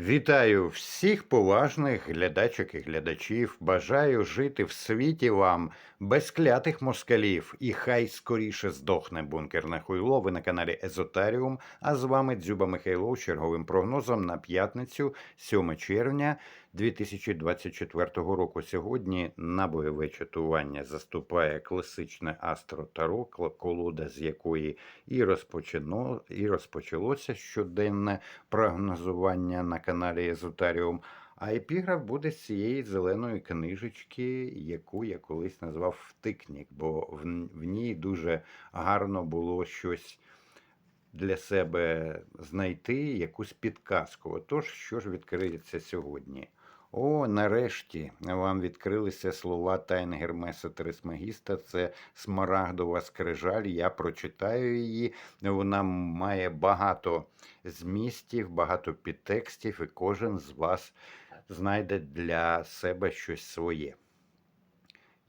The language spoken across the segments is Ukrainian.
Вітаю всіх поважних глядачок і глядачів. Бажаю жити в світі вам без клятих москалів. І хай скоріше здохне бункерне хуйло. Ви на каналі Езотаріум. А з вами Дзюба Михайло черговим прогнозом на п'ятницю, 7 червня 2024 року. Сьогодні на бойове чатування заступає класичне Астро Таро, колода з якої і розпочано, і розпочалося щоденне прогнозування на каналі Езотаріум. А епіграф буде з цієї зеленої книжечки, яку я колись назвав Втикнік, бо в ній дуже гарно було щось для себе знайти, якусь підказку. Отож, що ж відкриється сьогодні? О, нарешті вам відкрилися слова Тайн Гермеса Трисмегіста. Це смарагдова скрижаль. Я прочитаю її. Вона має багато змістів, багато підтекстів, і кожен з вас знайде для себе щось своє.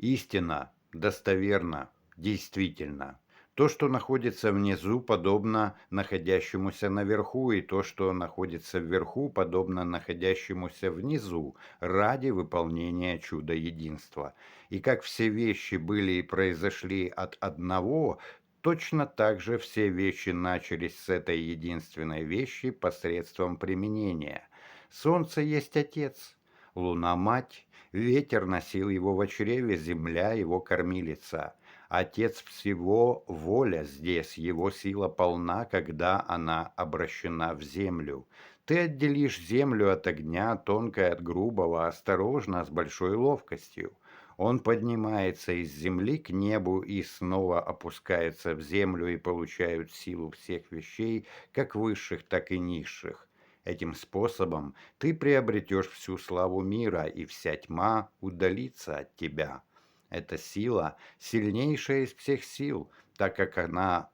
Истина достоверна, действительно. То, что находится внизу, подобно находящемуся наверху, и то, что находится вверху, подобно находящемуся внизу, ради выполнения чуда единства. И как все вещи были и произошли от одного, точно так же все вещи начались с этой единственной вещи посредством применения. Солнце есть Отец, Луна – Мать, ветер носил его в чреве, земля – его кормилица. Отец всего воля здесь, его сила полна, когда она обращена в землю. Ты отделишь землю от огня, тонкое от грубого, осторожно, с большой ловкостью. Он поднимается из земли к небу и снова опускается в землю и получают силу всех вещей, как высших, так и низших. Этим способом ты приобретешь всю славу мира, и вся тьма удалится от тебя. Эта сила сильнейшая из всех сил, так как она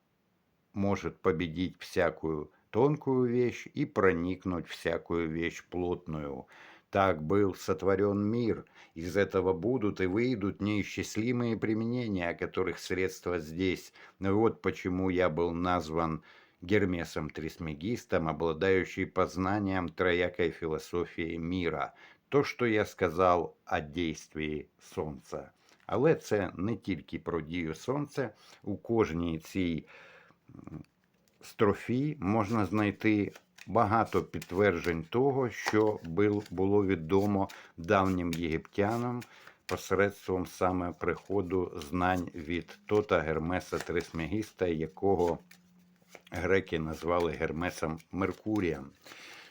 может победить всякую тонкую вещь и проникнуть всякую вещь плотную. Так был сотворен мир. Из этого будут и выйдут неисчислимые применения, о которых средства здесь. Вот почему я был назван Гермесом Трисмегистом, обладающий познанием троякой философии мира. То, що я сказав о действии Сонця. Але це не тільки про дію Сонця. У кожній цій строфі можна знайти багато підтверджень того, що було відомо давнім єгиптянам посередством саме приходу знань від Тота Гермеса Трисмегіста, якого греки назвали Гермесом Меркурієм.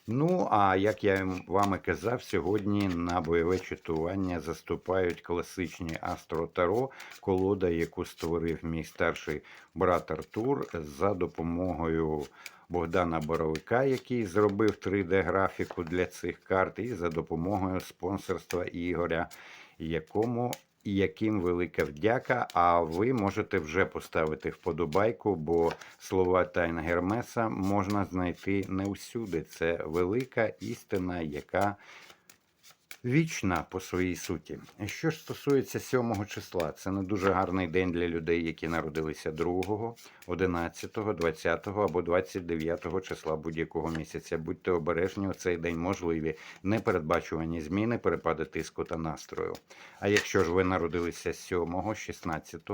Ну, а як я вам і казав, сьогодні на бойове читування заступають класичні Астро Таро, колода, яку створив мій старший брат Артур за допомогою Богдана Боровика, який зробив 3D-графіку для цих карт, і за допомогою спонсорства Ігоря, якому і яким велика вдяка. А ви можете вже поставити вподобайку, бо слова Тайна Гермеса можна знайти не всюди. Це велика істина, яка вічна по своїй суті. Що ж стосується 7 числа, це не дуже гарний день для людей, які народилися 2, 11, 20 або 29 числа будь-якого місяця. Будьте обережні, у цей день можливі непередбачувані зміни, перепади тиску та настрою. А якщо ж ви народилися 7, 16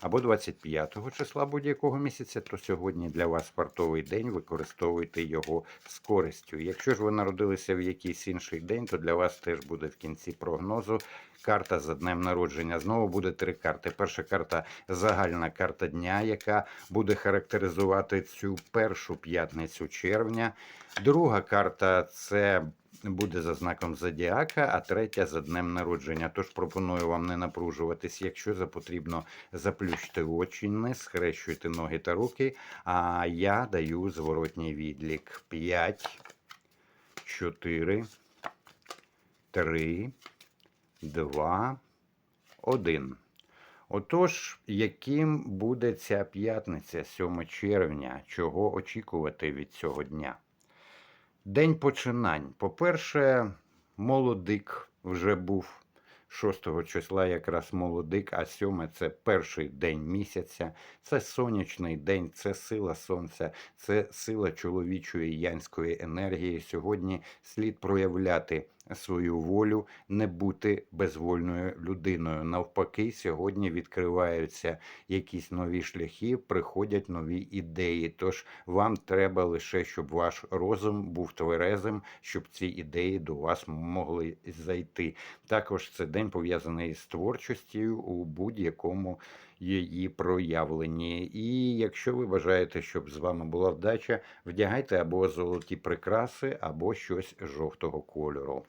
або 25 числа будь-якого місяця, то сьогодні для вас фартовий день, використовуйте його з користю. Якщо ж ви народилися в якийсь інший день, то для вас теж буде в кінці прогнозу карта за днем народження. Знову буде три карти. Перша карта загальна карта дня, яка буде характеризувати цю першу п'ятницю червня. Друга карта це буде за знаком зодіака, а третя за днем народження. Тож пропоную вам не напружуватись. Якщо за потрібно, заплющте очі, не схрещуйте ноги та руки. А я даю зворотній відлік. 5, 4, 3, 2, 1. Отож, яким буде ця п'ятниця, 7 червня, чого очікувати від цього дня? День починань. По-перше, молодик вже був 6 числа якраз молодик, а 7 це перший день місяця, це сонячний день, це сила сонця, це сила чоловічої янської енергії. Сьогодні слід проявляти свою волю, не бути безвольною людиною. Навпаки, сьогодні відкриваються якісь нові шляхи, приходять нові ідеї. Тож вам треба лише, щоб ваш розум був тверезим, щоб ці ідеї до вас могли зайти. Також це день пов'язаний з творчістю у будь-якому її проявленні. І якщо ви бажаєте, щоб з вами була вдача, вдягайте або золоті прикраси, або щось жовтого кольору.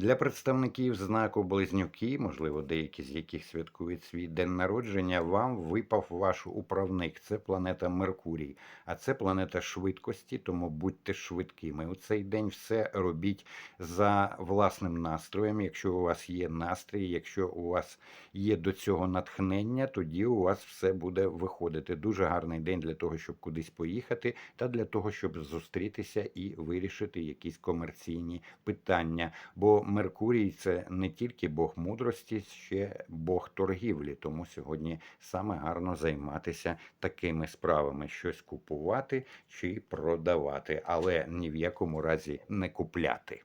Для представників знаку Близнюки, можливо, деякі з яких святкують свій день народження, вам випав ваш управник. Це планета Меркурій, а це планета швидкості, тому будьте швидкими. У цей день все робіть за власним настроєм. Якщо у вас є настрій, якщо у вас є до цього натхнення, тоді у вас все буде виходити. Дуже гарний день для того, щоб кудись поїхати, та для того, щоб зустрітися і вирішити якісь комерційні питання. Бо Меркурій це не тільки Бог мудрості, ще Бог торгівлі. Тому сьогодні саме гарно займатися такими справами: щось купувати чи продавати, але ні в якому разі не купляти.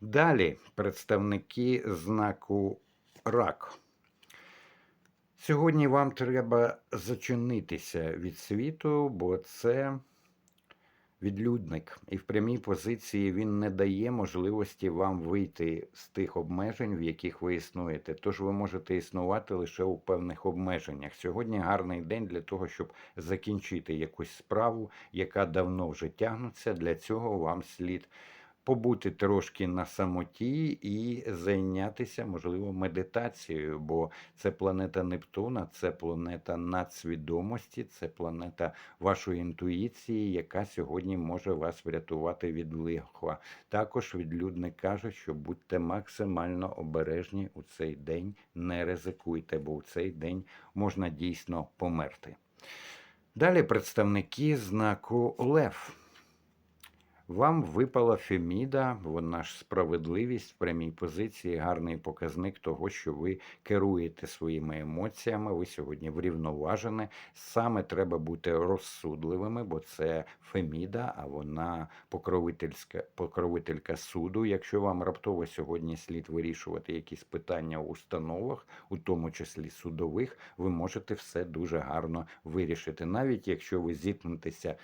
Далі представники знаку рак. Сьогодні вам треба зачинитися від світу, бо це відлюдник, і в прямій позиції він не дає можливості вам вийти з тих обмежень, в яких ви існуєте. Тож ви можете існувати лише у певних обмеженнях. Сьогодні гарний день для того, щоб закінчити якусь справу, яка давно вже тягнеться. Для цього вам слід побути трошки на самоті і зайнятися, можливо, медитацією, бо це планета Нептуна, це планета надсвідомості, це планета вашої інтуїції, яка сьогодні може вас врятувати від лихва. Також відлюдник каже, що будьте максимально обережні у цей день, не ризикуйте, бо у цей день можна дійсно померти. Далі представники знаку Лев. Вам випала Феміда, вона ж справедливість в прямій позиції, гарний показник того, що ви керуєте своїми емоціями. Ви сьогодні врівноважені. Саме треба бути розсудливими, бо це Феміда, а вона покровительська покровителька суду. Якщо вам раптово сьогодні слід вирішувати якісь питання у установах, у тому числі судових, ви можете все дуже гарно вирішити, навіть якщо ви зіткнетеся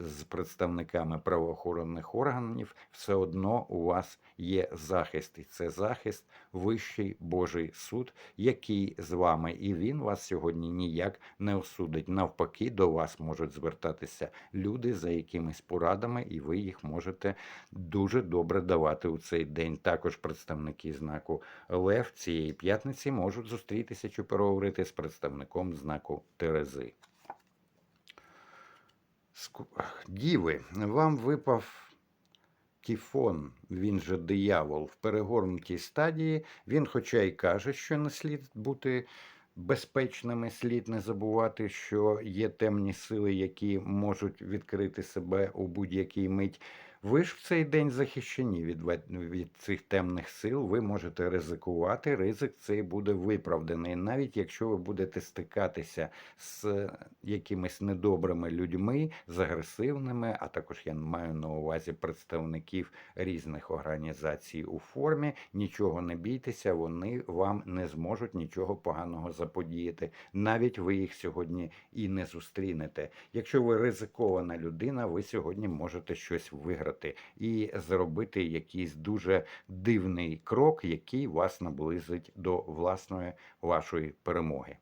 з представниками правоохоронних органів, все одно у вас є захист, і це захист Вищий Божий суд, який з вами, і він вас сьогодні ніяк не осудить. Навпаки, до вас можуть звертатися люди за якимись порадами, і ви їх можете дуже добре давати у цей день. Також представники знаку Лев цієї п'ятниці можуть зустрітися чи переговорити з представником знаку Терези. Діви, вам випав Тіфон, він же диявол, в перегорнутій стадії. Він, хоча й каже, що не слід бути безпечними, слід не забувати, що є темні сили, які можуть відкрити себе у будь-якій мить. Ви ж в цей день захищені від, від цих темних сил. Ви можете ризикувати. Ризик цей буде виправданий, навіть якщо ви будете стикатися з якимись недобрими людьми, з агресивними, а також я маю на увазі представників різних організацій у формі. Нічого не бійтеся, вони вам не зможуть нічого поганого заподіяти. Навіть ви їх сьогодні і не зустрінете. Якщо ви ризикована людина, ви сьогодні можете щось виграти і зробити якийсь дуже дивний крок, який вас наблизить до власної вашої перемоги.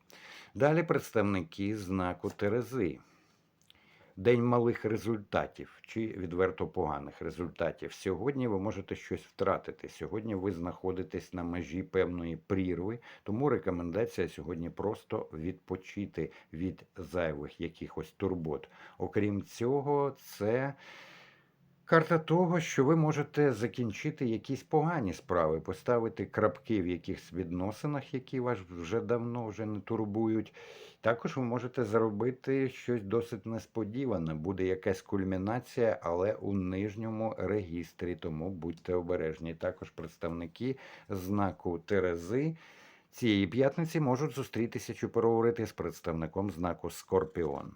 Далі представники знаку Терези. День малих результатів чи відверто поганих результатів. Сьогодні ви можете щось втратити. Сьогодні ви знаходитесь на межі певної прірви, тому рекомендація сьогодні просто відпочити від зайвих якихось турбот. Окрім цього, це Карта того, що ви можете закінчити якісь погані справи, поставити крапки в якихось відносинах, які вас вже давно вже не турбують. Також ви можете зробити щось досить несподіване. Буде якась кульмінація, але у нижньому регістрі, тому будьте обережні. Також представники знаку Терези цієї п'ятниці можуть зустрітися чи переговорити з представником знаку Скорпіон.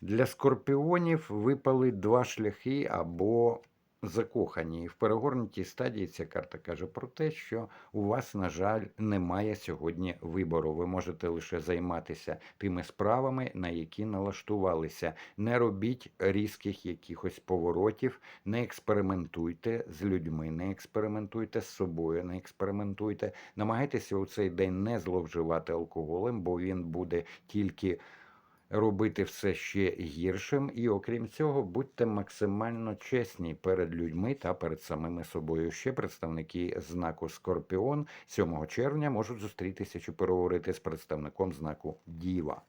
Для скорпіонів випали два шляхи або закохані. І в перегорнутій стадії ця карта каже про те, що у вас, на жаль, немає сьогодні вибору. Ви можете лише займатися тими справами, на які налаштувалися. Не робіть різких якихось поворотів, не експериментуйте з людьми, не експериментуйте з собою, не експериментуйте. Намагайтеся у цей день не зловживати алкоголем, бо він буде тільки робити все ще гіршим, і окрім цього, будьте максимально чесні перед людьми та перед самими собою. Ще представники знаку Скорпіон 7 червня можуть зустрітися чи переговорити з представником знаку Діва.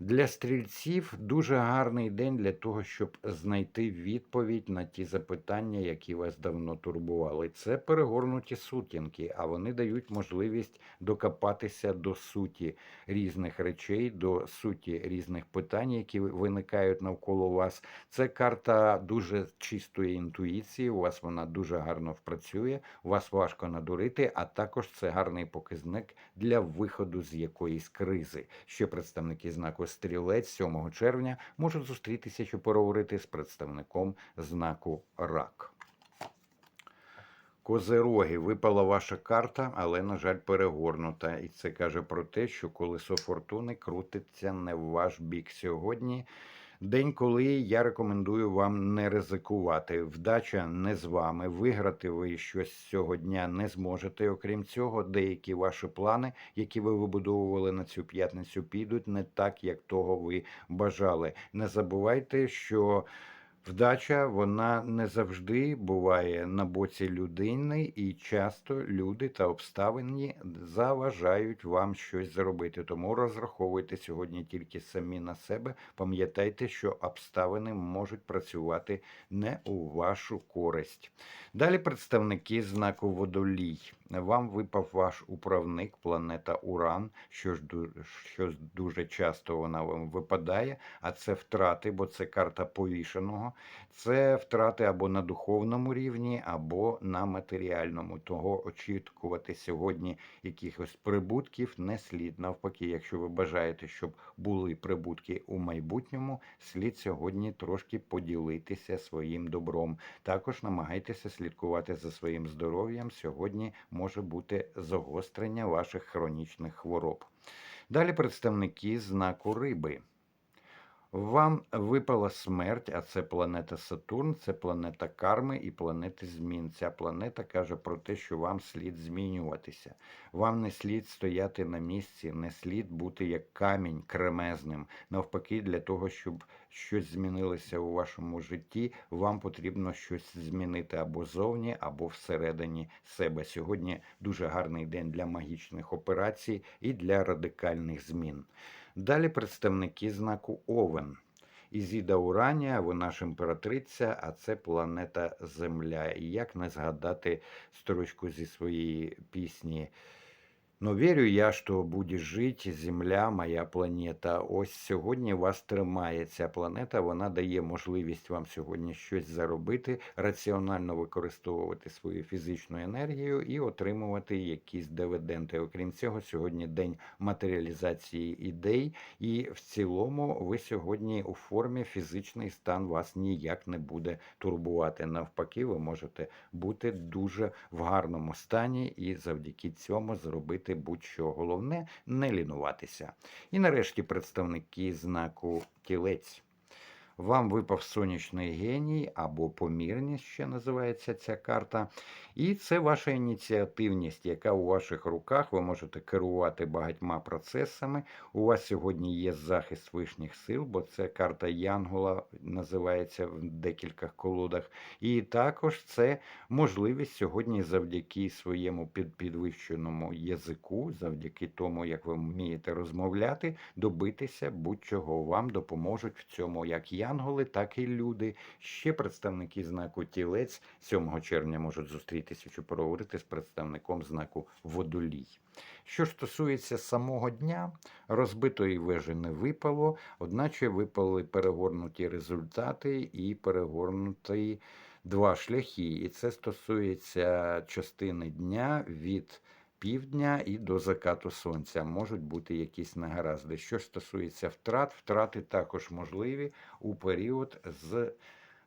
Для стрільців дуже гарний день для того, щоб знайти відповідь на ті запитання, які вас давно турбували. Це перегорнуті сутінки, а вони дають можливість докопатися до суті різних речей, до суті різних питань, які виникають навколо вас. Це карта дуже чистої інтуїції. У вас вона дуже гарно впрацює, вас важко надурити, а також це гарний показник для виходу з якоїсь кризи. Ще представники знаку стрілець 7 червня можуть зустрітися, щоб поговорити з представником знаку Рак. Козероги випала ваша карта, але, на жаль, перегорнута. І це каже про те, що колесо фортуни крутиться не в ваш бік сьогодні. День, коли я рекомендую вам не ризикувати. Вдача не з вами. Виграти ви щось цього дня не зможете. Окрім цього, деякі ваші плани, які ви вибудовували на цю п'ятницю, підуть не так, як того ви бажали. Не забувайте, що. Вдача вона не завжди буває на боці людини, і часто люди та обставини заважають вам щось зробити. Тому розраховуйте сьогодні тільки самі на себе. Пам'ятайте, що обставини можуть працювати не у вашу користь. Далі представники знаку водолій. Вам випав ваш управник, планета Уран, що ж що дуже часто вона вам випадає, а це втрати, бо це карта повішеного. Це втрати або на духовному рівні, або на матеріальному. Того очікувати сьогодні якихось прибутків не слід. Навпаки, якщо ви бажаєте, щоб були прибутки у майбутньому, слід сьогодні трошки поділитися своїм добром. Також намагайтеся слідкувати за своїм здоров'ям. Сьогодні може бути загострення ваших хронічних хвороб. Далі представники знаку риби. Вам випала смерть, а це планета Сатурн, це планета карми і планети змін. Ця планета каже про те, що вам слід змінюватися. Вам не слід стояти на місці, не слід бути як камінь кремезним. Навпаки, для того, щоб щось змінилося у вашому житті, вам потрібно щось змінити або зовні, або всередині себе. Сьогодні дуже гарний день для магічних операцій і для радикальних змін. Далі представники знаку Овен. Ізіда Уранія, вона ж імператриця, а це планета Земля. І як не згадати строчку зі своєї пісні Но вірю я, що буде жити Земля, моя планета. Ось сьогодні вас тримає ця планета. Вона дає можливість вам сьогодні щось заробити, раціонально використовувати свою фізичну енергію і отримувати якісь дивіденди. Окрім цього, сьогодні день матеріалізації ідей, і в цілому ви сьогодні у формі фізичний стан вас ніяк не буде турбувати. Навпаки, ви можете бути дуже в гарному стані і завдяки цьому зробити робити будь-що. Головне не лінуватися. І нарешті представники знаку тілець. Вам випав сонячний геній або помірність, ще називається ця карта. І це ваша ініціативність, яка у ваших руках ви можете керувати багатьма процесами. У вас сьогодні є захист вишніх сил, бо це карта Янгола називається в декількох колодах. І також це можливість сьогодні завдяки своєму підвищеному язику, завдяки тому, як ви вмієте розмовляти, добитися будь-чого. Вам допоможуть в цьому як я янголи, так і люди. Ще представники знаку тілець 7 червня можуть зустрітися, щоб поговорити з представником знаку водолій. Що стосується самого дня, розбитої вежі не випало, одначе випали перегорнуті результати і перегорнуті два шляхи. І це стосується частини дня від півдня і до закату сонця. Можуть бути якісь негаразди. Що стосується втрат, втрати також можливі у період з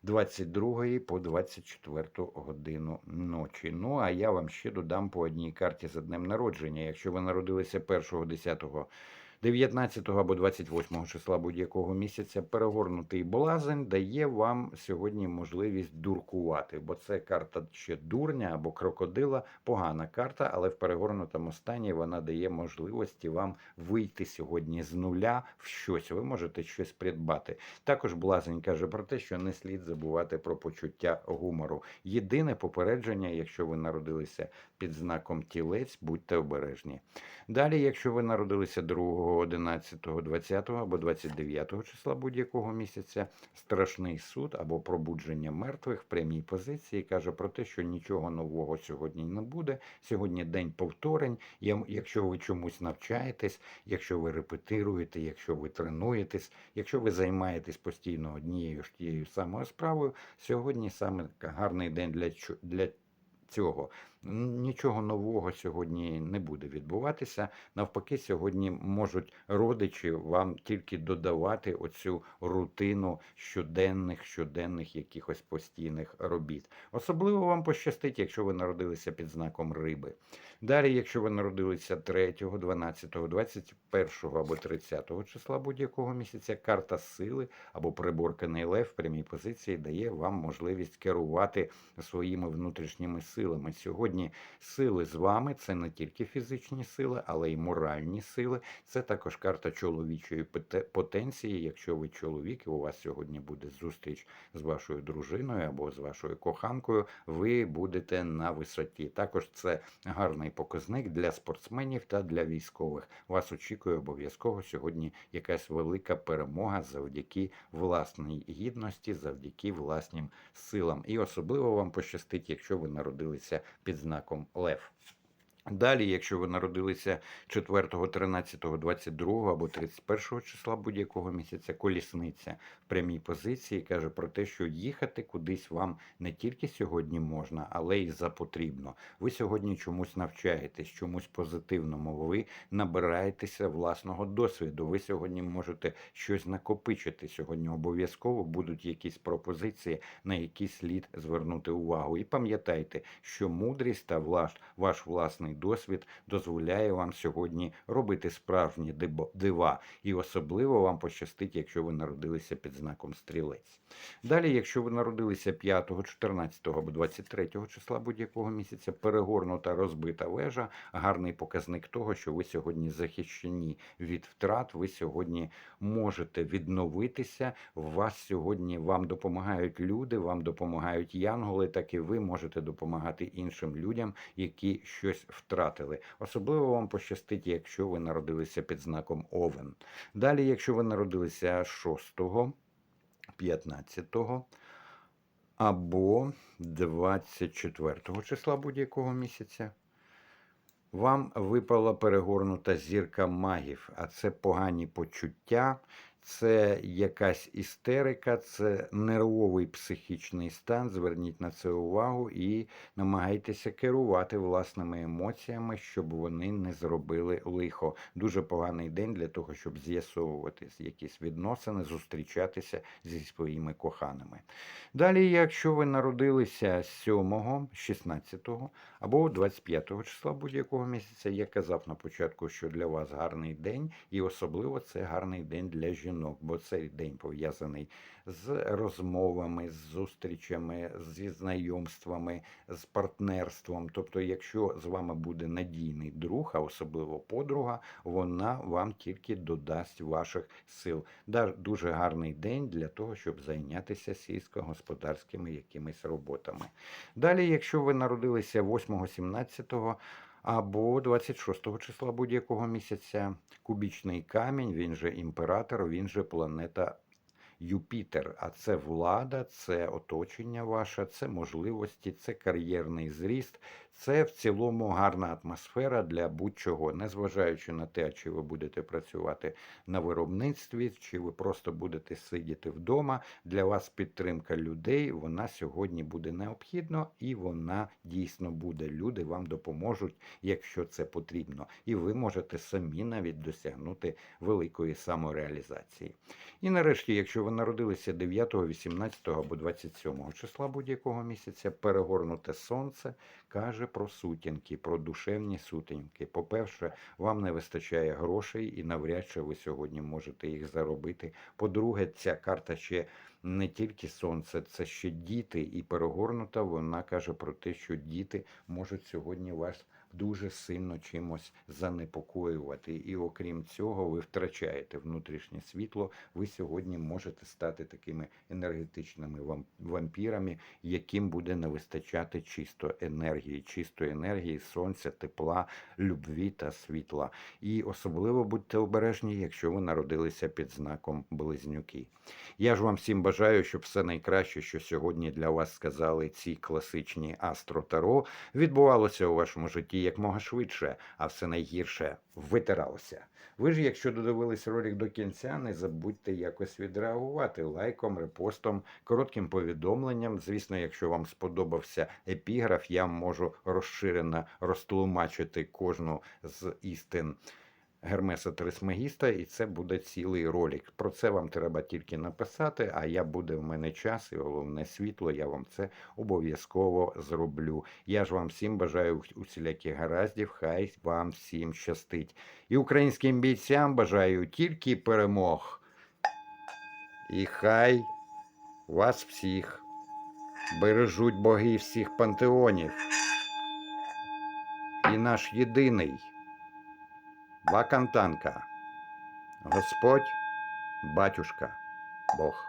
22 по 24 годину ночі. Ну а я вам ще додам по одній карті за днем народження. Якщо ви народилися 1, 10, 19 або 28 числа будь-якого місяця, перегорнутий блазень дає вам сьогодні можливість дуркувати, бо це карта ще дурня або крокодила, погана карта, але в перегорнутому стані вона дає можливості вам вийти сьогодні з нуля в щось. Ви можете щось придбати. Також блазень каже про те, що не слід забувати про почуття гумору. Єдине попередження, якщо ви народилися під знаком тілець, будьте обережні. Далі, якщо ви народилися 2, 11, 20 або 29 числа будь-якого місяця, страшний суд або пробудження мертвих в прямій позиції каже про те, що нічого нового сьогодні не буде. Сьогодні день повторень. Якщо ви чомусь навчаєтесь, якщо ви репетируєте, якщо ви тренуєтесь, якщо ви займаєтесь постійно однією ж тією самою справою, сьогодні саме гарний день для для цього. Нічого нового сьогодні не буде відбуватися. Навпаки, сьогодні можуть родичі вам тільки додавати оцю рутину щоденних, щоденних якихось постійних робіт. Особливо вам пощастить, якщо ви народилися під знаком риби. Далі, якщо ви народилися 3, 12, 21 або 30 числа будь-якого місяця, карта сили або приборканий лев в прямій позиції дає вам можливість керувати своїми внутрішніми силами. Сьогодні сили з вами це не тільки фізичні сили, але й моральні сили. Це також карта чоловічої потенції. Якщо ви чоловік, і у вас сьогодні буде зустріч з вашою дружиною або з вашою коханкою, ви будете на висоті. Також це гарний показник для спортсменів та для військових. Вас очікує обов'язково сьогодні якась велика перемога завдяки власній гідності, завдяки власним силам. І особливо вам пощастить, якщо ви народилися під знаком Лев. Далі, якщо ви народилися 4, 13, 22 або 31 числа будь-якого місяця, колісниця в прямій позиції каже про те, що їхати кудись вам не тільки сьогодні можна, але й за потрібно. Ви сьогодні чомусь навчаєтесь, чомусь позитивному. Ви набираєтеся власного досвіду. Ви сьогодні можете щось накопичити. Сьогодні обов'язково будуть якісь пропозиції, на які слід звернути увагу. І пам'ятайте, що мудрість та ваш, ваш власний досвід дозволяє вам сьогодні робити справжні дива. І особливо вам пощастить, якщо ви народилися під знаком стрілець. Далі, якщо ви народилися 5, 14 або 23 числа будь-якого місяця, перегорнута розбита вежа, гарний показник того, що ви сьогодні захищені від втрат, ви сьогодні можете відновитися. Вас сьогодні вам допомагають люди, вам допомагають янголи, так і ви можете допомагати іншим людям, які щось втратили. Особливо вам пощастить, якщо ви народилися під знаком Овен. Далі, якщо ви народилися 6, 15 або 24 числа будь-якого місяця. Вам випала перегорнута зірка магів, а це погані почуття, це якась істерика, це нервовий психічний стан. Зверніть на це увагу і намагайтеся керувати власними емоціями, щоб вони не зробили лихо. Дуже поганий день для того, щоб з'ясовувати якісь відносини, зустрічатися зі своїми коханими. Далі, якщо ви народилися 7, 16 або 25 числа будь-якого місяця, я казав на початку, що для вас гарний день, і особливо це гарний день для жінок, бо цей день пов'язаний з розмовами, з зустрічами, зі знайомствами, з партнерством. Тобто, якщо з вами буде надійний друг, а особливо подруга, вона вам тільки додасть ваших сил. Дуже гарний день для того, щоб зайнятися сільськогосподарськими якимись роботами. Далі, якщо ви народилися 8, 17 або 26 числа будь-якого місяця, кубічний камінь, він же імператор, він же планета Юпітер, а це влада, це оточення ваше, це можливості, це кар'єрний зріст, це в цілому гарна атмосфера для будь-чого, незважаючи на те, чи ви будете працювати на виробництві, чи ви просто будете сидіти вдома. Для вас підтримка людей вона сьогодні буде необхідна і вона дійсно буде. Люди вам допоможуть, якщо це потрібно, і ви можете самі навіть досягнути великої самореалізації. І нарешті, якщо ви народилися 9, 18 або 27 числа будь-якого місяця, перегорнуте сонце каже про сутінки, про душевні сутінки. По-перше, вам не вистачає грошей і навряд чи ви сьогодні можете їх заробити. По-друге, ця карта ще не тільки сонце, це ще діти, і перегорнута вона каже про те, що діти можуть сьогодні вас дуже сильно чимось занепокоювати. І окрім цього, ви втрачаєте внутрішнє світло. Ви сьогодні можете стати такими енергетичними вампірами, яким буде не вистачати чисто енергії, чистої енергії, сонця, тепла, любві та світла. І особливо будьте обережні, якщо ви народилися під знаком близнюки. Я ж вам всім бажаю, щоб все найкраще, що сьогодні для вас сказали ці класичні астро-таро, відбувалося у вашому житті якмога швидше, а все найгірше витиралося. Ви ж, якщо додивились ролик до кінця, не забудьте якось відреагувати лайком, репостом, коротким повідомленням. Звісно, якщо вам сподобався епіграф, я можу розширено розтлумачити кожну з істин. Гермеса Трисмегіста, і це буде цілий ролик. Про це вам треба тільки написати, а я буде в мене час і головне світло. Я вам це обов'язково зроблю. Я ж вам всім бажаю усіляких гараздів, хай вам всім щастить. І українським бійцям бажаю тільки перемог. І хай вас всіх бережуть боги всіх пантеонів. І наш єдиний. Вакантанка. Господь, батюшка, Бог.